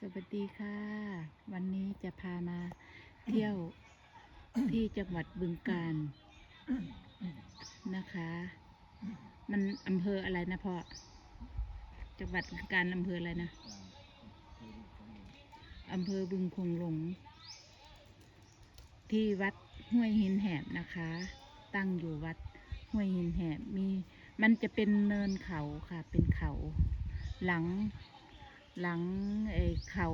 สวัสดีค่ะ วันนี้จะพามาเที่ยวที่จังหวัดบึงกาฬนะคะ มันอำเภออะไรนะพ่อจังหวัดบึงกาฬอำเภออะไรนะอำเภอบึงคงหลง ที่วัดห้วยหินแหบนะคะ ตั้งอยู่วัดห้วยหินแหบมี มันจะเป็นเนินเขาค่ะ เป็นเขา หลัง หลังไอ้เขา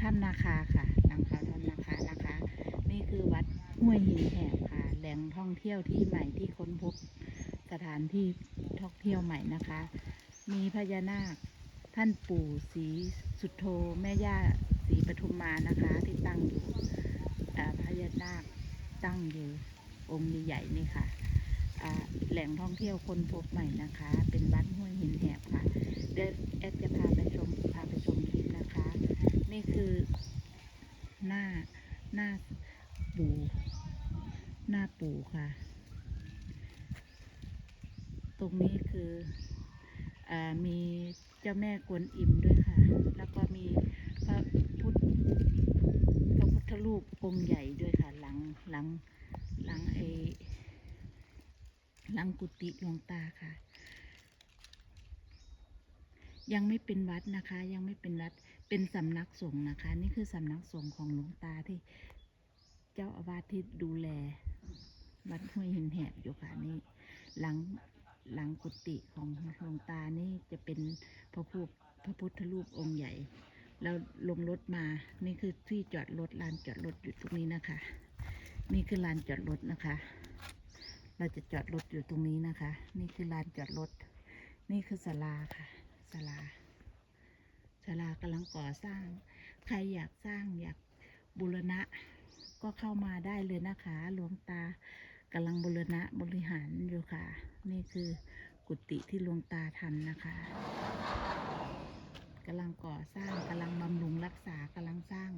ถ้ำนาคาค่ะ หลังเขาถ้ำนาคานะคะ นี่คือวัดห้วยหินแหบค่ะ แหล่งท่องเที่ยวที่ใหม่ที่ค้นพบสถานที่ท่องเที่ยวใหม่นะคะ มีพญานาคท่านปู่ศรีสุโธแม่ย่าศรีปทุมมานะคะ ที่ตั้งอยู่พญานาคตั้งอยู่องค์ใหญ่ๆนี่ค่ะแหล่งท่องเที่ยวคนพบใหม่นะคะ เป็นวัดห้วยหินแหบค่ะ เดี๋ยวแอดจะพาไปชมพาไปชมคลิปนะคะ นี่คือหน้าหน้าปู่หน้าปู่ค่ะ ตรงนี้คืออมีเจ้าแม่กวนอิมด้วยค่ะ แล้วก็มีพระพุทธพระพุทธรูปองค์ใหญ่ด้วยค่ะ หลังหลังหลังไอหลังกุฏิหลวงตาค่ะ ยังไม่เป็นวัดนะคะ ยังไม่เป็นวัดเป็นสำนักสงฆ์นะคะ นี่คือสำนักสงฆ์ของหลวงตาที่ เจ้าอาวาสที่ดูแล วัดห้วยหินแหบอยู่ค่ะนี่หลังหลังกุฏิของหลวงตานี่จะเป็นพระพุทธพระพุทธรูปองค์ใหญ่ เราลงรถมา นี่คือที่จอดรถลานจอดรถอยู่ตรงนี้นะคะ นี่คือลานจอดรถนะคะ เราจะจอดรถอยู่ตรงนี้นะคะ นี่คือลานจอดรถ นี่คือศาลาค่ะ ศาลาศาลากำลังก่อสร้าง ใครอยากสร้างอยากบูรณะ ก็เข้ามาได้เลยนะคะหลวงตากำลังบูรณะบริหารอยู่ค่ะ นี่คือกุฏิที่หลวงตาทำนะคะกำลังก่อสร้างกำลังบำรุงรักษากำลังสร้าง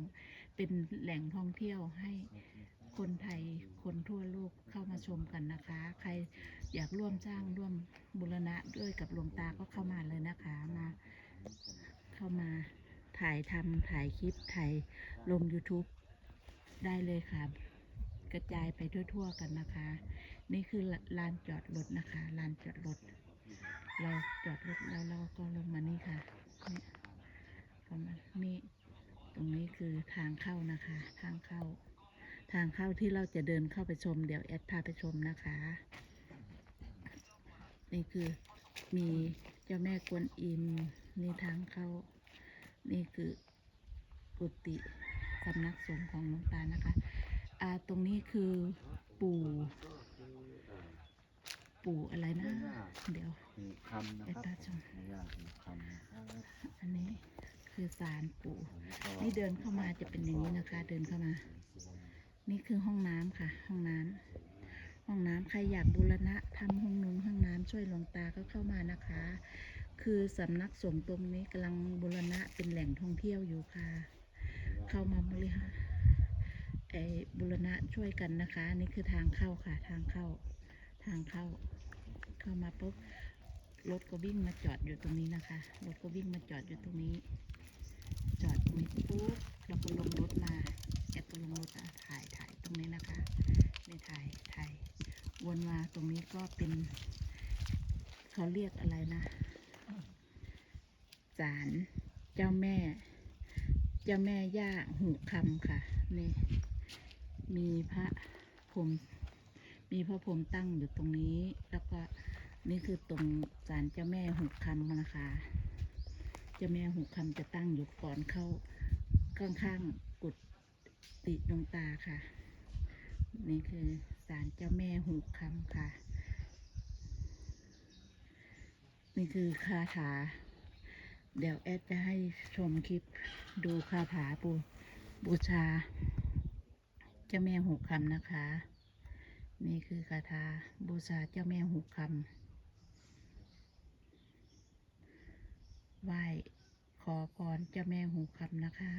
เป็นแหล่งท่องเที่ยวให้ คนไทยคนทั่วโลกเข้ามาชมกันนะคะ ใครอยากร่วมสร้างร่วมบูรณะด้วยกับหลวงตาก็เข้ามาเลยนะคะมาเข้ามาถ่ายทำถ่ายคลิปถ่ายลง YouTube ได้เลยค่ะ กระจายไปทั่วๆกันนะคะ นี่คือลานจอดรถนะคะลานจอดรถเราจอดรถแล้วเราก็ลงมานี่ค่ะนี่ประมาณนี่ตรงนี้คือทางเข้านะคะ ทางเข้า ทางเข้าที่เราจะเดินเข้าไปชม เดี๋ยวแอดพาไปชมนะคะ นี่คือมีเจ้าแม่กวนอิมนี่ทางเข้า นี่คือกุฏิสำนักสงฆ์ของหลวงตานะคะอ่าตรงนี้คือปู่ ปู่อะไรนะ เดี๋ยวหูคำนะครับเอ็ดตาชม ไม่ยากหูคำนะครับอันนี้คือศาลปู่อัก็นี่เดินเข้ามาจะเป็นอย่างนี้นะคะ เดินเข้ามา นี่คือห้องน้ำค่ะ ห้องน้ำห้องน้ำใครอยากบูรณะทำห้องนุ้งห้องน้ำช่วยหลวงตาก็เข้ามานะคะ คือสำนักสงฆ์ตรงนี้กำลังบูรณะเป็นแหล่งท่องเที่ยวอยู่ค่ะ เข้ามาบริหารไอ้บูรณะช่วยกันนะคะ นี่คือทางเข้าค่ะ ทางเข้า ทางเข้า เข้ามาปุ๊บรถก็วิ่งมาจอดอยู่ตรงนี้นะคะ รถก็วิ่งมาจอดอยู่ตรงนี้ จอดตรงนี้ปุ๊บเราก็ลงรถมา ลงรถอะถ่ายถ่ายตรงนี้นะคะไม่ถ่ายถ่ายวนมาตรงนี้ก็เป็นเขาเรียกอะไรนะศาลเจ้าแม่ เจ้าแม่ย่าหูคำค่ะนี่มีพระพรมมีพระพรมตั้งอยู่ตรงนี้ แล้วก็นี่คือตรงศาลเจ้าแม่หูคำนะคะ เจ้าแม่หูคำจะตั้งอยู่ก่อนเข้าข้างๆ กุฏิดวงตาค่ะ นี่คือศาลเจ้าแม่หูคำค่ะ นี่คือคาถา เดี๋ยวแอดจะให้ชมคลิปดูคาถาบูบูชา เจ้าแม่หูคำนะคะ นี่คือคาถาบูชาเจ้าแม่หูคำไหว้ขอพรเจ้าแม่หูคำนะคะ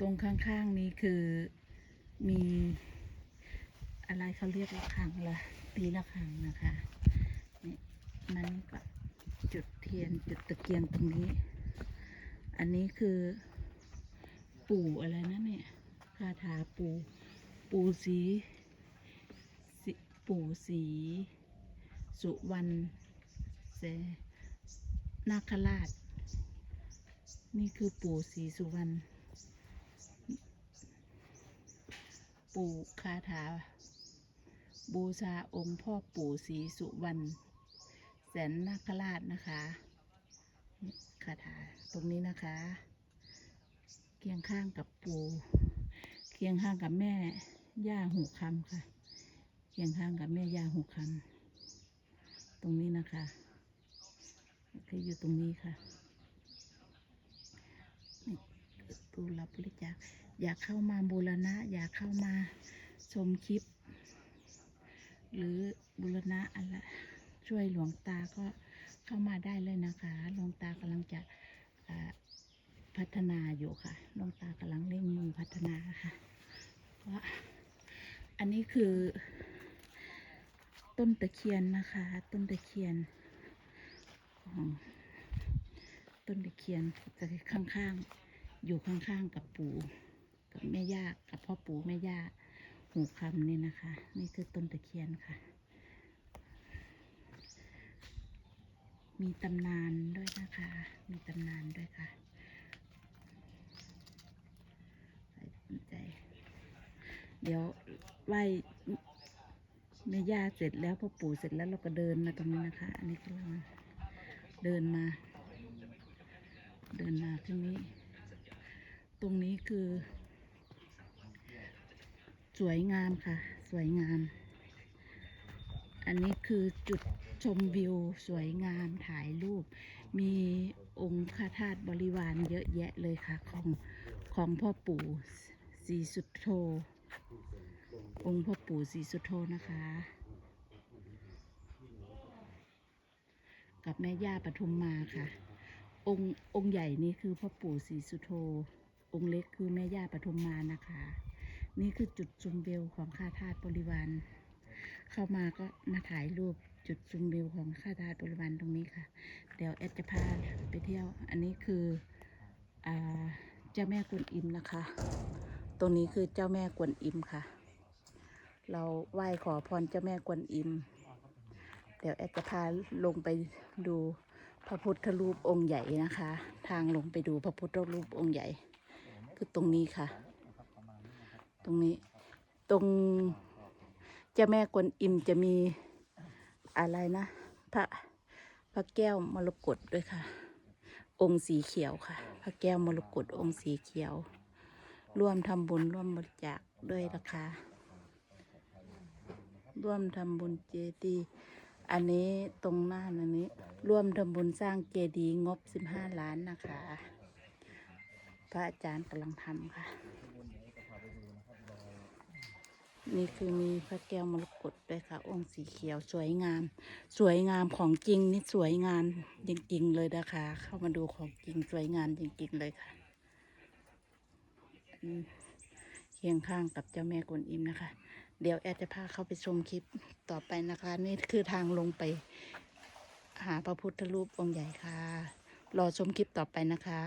ตรงข้างๆนี้คือมีอะไรเขาเรียกระฆังละตีระฆังนะคะนี่มันก็จุดเทียนจุดตะเกียงตรงนี้ อันนี้คือปู่อะไรนะเนี่ยคาถาปู่ปู่สีสปู่สีสุวรรณเสนาคราช นี่คือปู่ศรีสุวรรณ ปู่คาถา บูชาองค์พ่อปู่ศรีสุวรรณแสนนาคราชนะคะคาถาตรงนี้นะคะ เคียงข้างกับปู่เคียงข้างกับแม่ย่าหูคำค่ะ เคียงข้างกับแม่ย่าหูคำตรงนี้นะคะคืออยู่ตรงนี้ค่ะ นี่ ตู้รับบริจาคอยากเข้ามาบูรณะ อยากเข้ามาชมคลิป หรือบูรณะอะไรช่วยหลวงตาก็เข้ามาได้เลยนะคะหลวงตากำลังจะพัฒนาอยู่ค่ะหลวงตากำลังเร่งมือพัฒนาค่ะเพราอันนี้คือ ต้นตะเคียนนะคะ ต้นตะเคียนของต้นตะเคียนจะข้างๆ อยู่ข้างๆกับปู่กับแม่ย่ากับพ่อปู่แม่ย่าหูคำนี่นะคะ นี่คือต้นตะเคียนค่ะ มีตำนานด้วยนะคะ มีตำนานด้วยค่ะใส่ใจเดี๋ยวไหว้แม่ย่าเสร็จแล้วพ่อปู่เสร็จแล้วเราก็เดินมาตรงนี้นะคะ อันนี้ก็เราเดินมา เดินมาตรงนี้ ตรงนี้คือ สวยงามค่ะ สวยงาม อันนี้คือจุดชมวิวสวยงามถ่ายรูป มีองค์พระธาตุบริวารเยอะแยะเลยค่ะ ของของพ่อปู่ศรีสุดโธองค์พ่อปู่ศรีสุดโธนะคะ กับแม่ย่าปทุมมาค่ะ องค์องค์ใหญ่นี่คือพ่อปู่ศรีสุโธ องค์เล็กคือแม่ย่าปทุมมานะคะ นี่คือจุดชมวิวของข้าทาสบริวารเข้ามาก็มาถ่ายรูปจุดชมวิวของข้าทาสบริวารตรงนี้ค่ะ เดี๋ยวแอดจะพาไปเที่ยว อันนี้คืออ่าเจ้าแม่กวนอิมนะคะ ตรงนี้คือเจ้าแม่กวนอิมค่ะ เราไหว้ขอพรเจ้าแม่กวนอิม เดี๋ยวแอดจะพาลงไปดูพระพุทธรูปองค์ใหญ่นะคะ ทางลงไปดูพระพุทธรูปองค์ใหญ่ คือตรงนี้ค่ะ ตรงนี้ ตรงเจ้าแม่กวนอิมจะมีอะไรนะ พระพระแก้วมรกตด้วยค่ะ องค์สีเขียวค่ะ พระแก้วมรกตองค์สีเขียว ร่วมทำบุญร่วมบริจาคด้วยนะคะร่วมทำบุญเจดีย์อันนี้ตรงหน้าอันนี้ ร่วมทำบุญสร้างเจดีย์งบ15ล้านนะคะ พระอาจารย์กำลังทำค่ะ นี่คือมีพระแก้วมรกตด้วยค่ะ องค์สีเขียวสวยงาม สวยงามของจริงนี่สวยงามจริง ๆ เลยนะคะ เข้ามาดูของจริงสวยงามจริง ๆ เลยค่ะเคียงข้างกับเจ้าแม่กวนอิมนะคะ เดี๋ยวแอดจะพาเข้าไปชมคลิปต่อไปนะคะ นี่คือทางลงไป หาพระพุทธรูปองค์ใหญ่ค่ะ รอชมคลิปต่อไปนะคะ